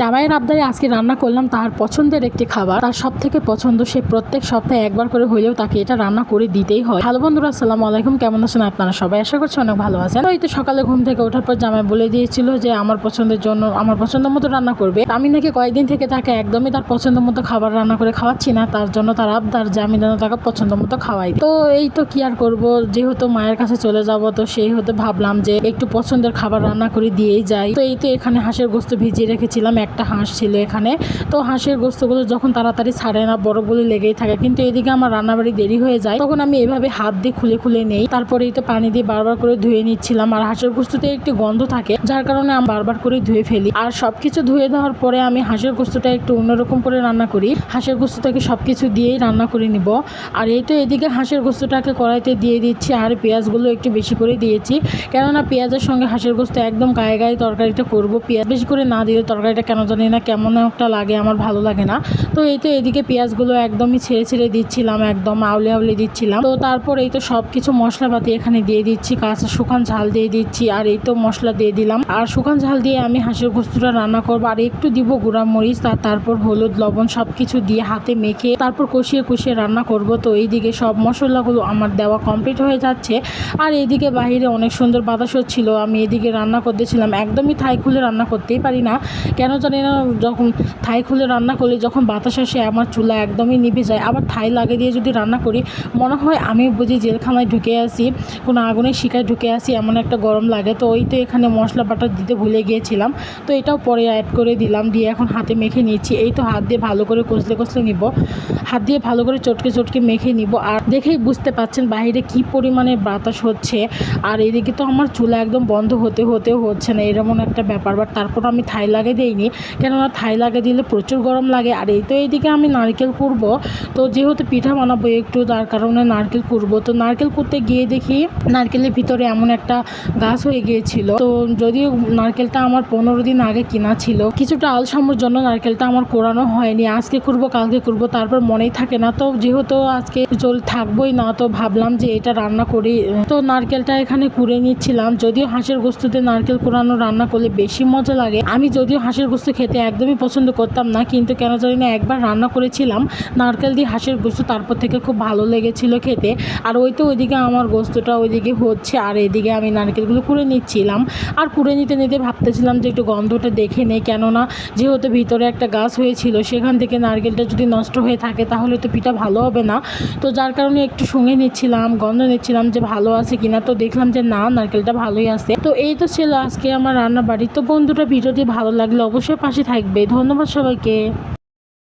জামাইয়ের আবদারে আজকে রান্না করলাম তার পছন্দের একটি খাবার। তার সব থেকে পছন্দ সে প্রত্যেক সপ্তাহে একবার করে হলেও তাকে এটা রান্না করে দিতেই হয়। ভালো বন্ধুরা, আসসালামু আলাইকুম। কেমন আছেন আপনারা সবাই? আশা করছি অনেক ভালো আছেন। এই তো সকালে ঘুম থেকে ওঠার পর জামাই বলে দিয়েছিল যে আমার পছন্দের জন্য, আমার পছন্দ মতো রান্না করবে। আমি নাকি কয়েকদিন থেকে তাকে একদমই তার পছন্দ মতো খাবার রান্না করে খাওয়াচ্ছি না, তার জন্য তার আবদার যে আমি যেন তাকে পছন্দ মতো খাওয়াই। তো এই তো কি আর করব, যেহেতু মায়ের কাছে চলে যাব, তো সেই হতে ভাবলাম যে একটু পছন্দের খাবার রান্না করে দিয়েই যাই। তো এই তো এখানে হাঁসের গোস্ত ভিজিয়ে রেখেছিলাম একটা হাঁস ছিল এখানে। তো হাঁসের গোস্তগুলো যখন তাড়াতাড়ি ছাড়ে না বরফগুলো লেগেই থাকে। কিন্তু এদিকে আমার রান্নাবাড়ি দেরি হয়ে যায়। তখন আমি এভাবে হাত দিয়ে খুলে খুলে নেই। তারপরেই তো পানি দিয়ে বারবার করে ধুয়ে নিচ্ছিলাম। আর হাঁসের গোস্ততে একটি গন্ধ থাকে, যার কারণে আমি বারবার করে ধুয়ে ফেলি। আর সবকিছু ধুয়ে দেওয়ার পরে আমি হাঁসের গোস্তটা একটু অন্যরকম করে রান্না করি। হাঁসের গোস্তটাকে সব কিছু দিয়েই রান্না করে নিব। আর এই তো এদিকে হাঁসের গোস্তটাকে কড়াইতে দিয়ে দিচ্ছি আর পেঁয়াজগুলো একটু বেশি করে দিয়েছি। কেননা পেঁয়াজের সঙ্গে হাঁসের গোস্ত একদম গায়ে গায়ে তরকারিটা করব। পেঁয়াজ বেশি করে না দিলে তরকারিটা কেন জানি না, কেমন একটা লাগে, আমার ভালো লাগে না। তো এই তো এদিকে পেঁয়াজগুলো একদমই ছেড়ে ছেড়ে দিচ্ছিলাম, একদম আউলে আউলে দিচ্ছিলাম। তো তারপর এই তো সব কিছু মশলাপাতি এখানে দিয়ে দিচ্ছি, কাঁচা শুকান ঝাল দিয়ে দিচ্ছি, আর এই তো মশলা দিয়ে দিলাম। আর শুকান ঝাল দিয়ে আমি হাঁসের গোস্তটা রান্না করব, আর একটু দিব গুঁড়া মরিচ আর তারপর হলুদ, লবণ সব কিছু দিয়ে হাতে মেখে তারপর কষিয়ে কষিয়ে রান্না করব। তো এইদিকে সব মশলাগুলো আমার দেওয়া কমপ্লিট হয়ে যাচ্ছে। আর এইদিকে বাইরে অনেক সুন্দর বাতাস হচ্ছিল আমি এদিকে রান্না করতেছিলাম, একদমই থাই খুলে রান্না করতেই পারি না। কেন জানি না, যখন থাই খুলে রান্না করলে যখন বাতাস আসে, আমার চুলা একদমই নিভে যায়। আবার থাই লাগিয়ে দিয়ে যদি রান্না করি, মনে হয় আমি বুঝি জেলখানায় ঢুকে আসি কোনো আগুনের শিকায় ঢুকে আসি এমন একটা গরম লাগে। তো ওই তো এখানে মশলা বাটা দিতে ভুলে গিয়েছিলাম। তো এটাও পরে অ্যাড করে দিলাম, দিয়ে এখন হাতে মেখে নিচ্ছি। এই তো হাত দিয়ে ভালো করে কষলে কষলে নিব। হাত দিয়ে ভালো করে চটকে চটকে মেখে নিব। আর দেখেই বুঝতে পাচ্ছেন বাইরে কি পরিমাণে বাতাস হচ্ছে। আর এদিকে তো আমার চুলা একদম বন্ধ হতে, হতেও হচ্ছে না এরকম একটা ব্যাপার। বাট তারপর আমি থাই লাগে দিইনি। কেননা থাই লাগে দিলে প্রচুর গরম লাগে। আর এই তো এইদিকে আমি নারকেল কুড়ব। তো যেহেতু পিঠা বানাবো একটু, তার কারণে নারকেল কুড়ব। তো নারকেল করতে গিয়ে দেখি নারকেলের ভিতরে এমন একটা গাছ হয়ে গিয়েছিল। তো যদিও নারকেলটা আমার পনেরো দিন আগে কিনা ছিল, কিছুটা আলসামোর জন্য নারকেলটা আমার কোরানো হয়নি। আজকে করব কালকে করব তারপর মনেই থাকে না। তো যেহেতু আজকে চল থাকবোই না, তো ভাবলাম যে এটা রান্না করি। তো নারকেলটা এখানে কুড়ে নিচ্ছিলাম। যদিও হাঁসের গোস্তুতে নারকেল কোরানো রান্না করলে বেশি মজা লাগে। আমি যদিও হাঁসের গোস্ত খেতে একদমই পছন্দ করতাম না, কিন্তু কেন জানি না একবার রান্না করেছিলাম, নারকেল দিয়ে হাঁসের গোস্ত, তারপর থেকে খুব ভালো লেগেছিল খেতে। আর ওই তো ওইদিকে আমার গোস্তটা ওইদিকে হচ্ছে, আর এদিকে আমি নারকেলগুলো কুড়ে নিচ্ছিলাম। আর কুড়ে নিতে নিতে ভাবতেছিলাম যে একটু গন্ধটা দেখে নেই, কেননা যেহেতু ভিতরে একটা গাছ হয়েছিল, সেখান থেকে নারকেলটা যদি নষ্ট হয়ে থাকে তাহলে তো পিঠা ভালো হবে না। তো যার কারণে একটু শুঙে নিচ্ছিলাম, গন্ধ নিচ্ছিলাম যে ভালো আছে কিনা, তো দেখলাম যে না, নারকেলটা ভালোই আছে। তো এই তো ছিল আজকে আমার রান্না বাড়ি তো বন্ধুটা ভিডিওটি ভালো লাগলে অবশ্যই পাশে থাকবে। ধন্যবাদ সবাইকে।